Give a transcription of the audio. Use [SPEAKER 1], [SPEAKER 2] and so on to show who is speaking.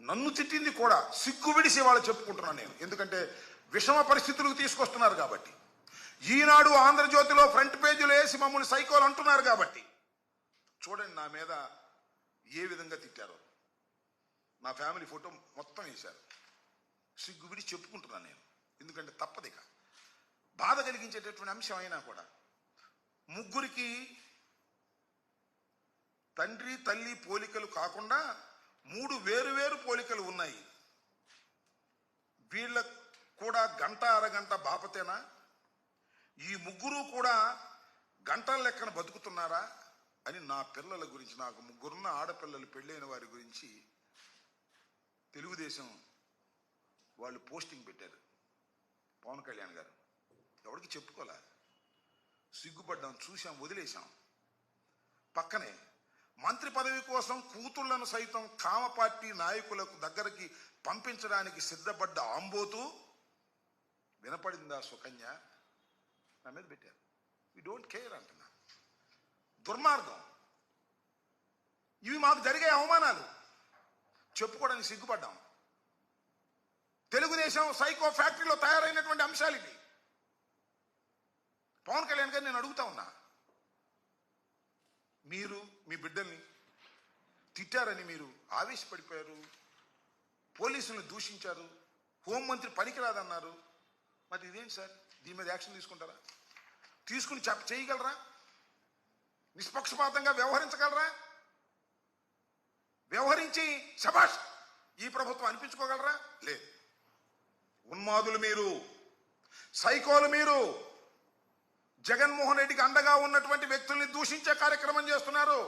[SPEAKER 1] నన్ను తిట్టింది కూడా సిగ్గు విడిసి వాళ్ళు చెప్పుకుంటున్నాను నేను. ఎందుకంటే విషమ పరిస్థితులకు తీసుకొస్తున్నారు కాబట్టి. ఈనాడు ఆంధ్రజ్యోతిలో ఫ్రంట్ పేజీలో వేసి మమ్మల్ని సైకోలు అంటున్నారు కాబట్టి. చూడండి నా మీద ఏ విధంగా తిట్టారో. నా ఫ్యామిలీ ఫోటో మొత్తం వేశారు. సిగ్గు విడిచి చెప్పుకుంటున్నాను నేను. ఎందుకంటే తప్పదిక బాధ కలిగించేటటువంటి అంశం అయినా కూడా. ముగ్గురికి తండ్రి తల్లి పోలికలు కాకుండా మూడు వేరు వేరు పోలికలు ఉన్నాయి. వీళ్ళ కూడా గంట అరగంట బాపతేనా? ఈ ముగ్గురు కూడా గంటల లెక్కన బతుకుతున్నారా అని నా పిల్లల గురించి నాకు ముగ్గురున్న ఆడపిల్లలు పెళ్ళైన వారి గురించి తెలుగుదేశం వాళ్ళు పోస్టింగ్ పెట్టారు. పవన్ కళ్యాణ్ గారు. ఎవరికి చెప్పుకోలే. సిగ్గుపడ్డాం చూసాం వదిలేశాం. పక్కనే మంత్రి పదవి కోసం కూతుళ్ళను సైతం కామ పార్టీ నాయకులకు దగ్గరికి పంపించడానికి సిద్ధపడ్డ ఆంబోతు వినపడిందా సుకన్య? నా మీద పెట్టారు. వి డోంట్ కేర్ అంటున్నా. దుర్మార్గం. ఇవి మాకు జరిగే అవమానాలు. చెప్పుకోవడానికి సిగ్గుపడ్డాం. తెలుగుదేశం సైకో ఫ్యాక్టరీలో తయారైనటువంటి అంశాలు ఇవి. పవన్ కళ్యాణ్ గారు నేను అడుగుతా ఉన్నా. మీరు మీ బిడ్డల్ని తిట్టారని మీరు ఆవేశపడిపోయారు. పోలీసులను దూషించారు. హోంమంత్రి పనికిరాదన్నారు. మరి ఇదేంటి సార్? దీని మీద యాక్షన్ తీసుకుంటారా? తీసుకుని చెప్ప చేయగలరా? నిష్పక్షపాతంగా వ్యవహరించగలరా? వ్యవహరించి శభాష్ ఈ ప్రభుత్వం అనిపించుకోగలరా? లేదు. ఉన్మాదులు మీరు సైకోలు మీరు జగన్మోహన్ రెడ్డికి అండగా ఉన్నటువంటి వ్యక్తి దూషించే కార్యక్రమం చేస్తున్నారు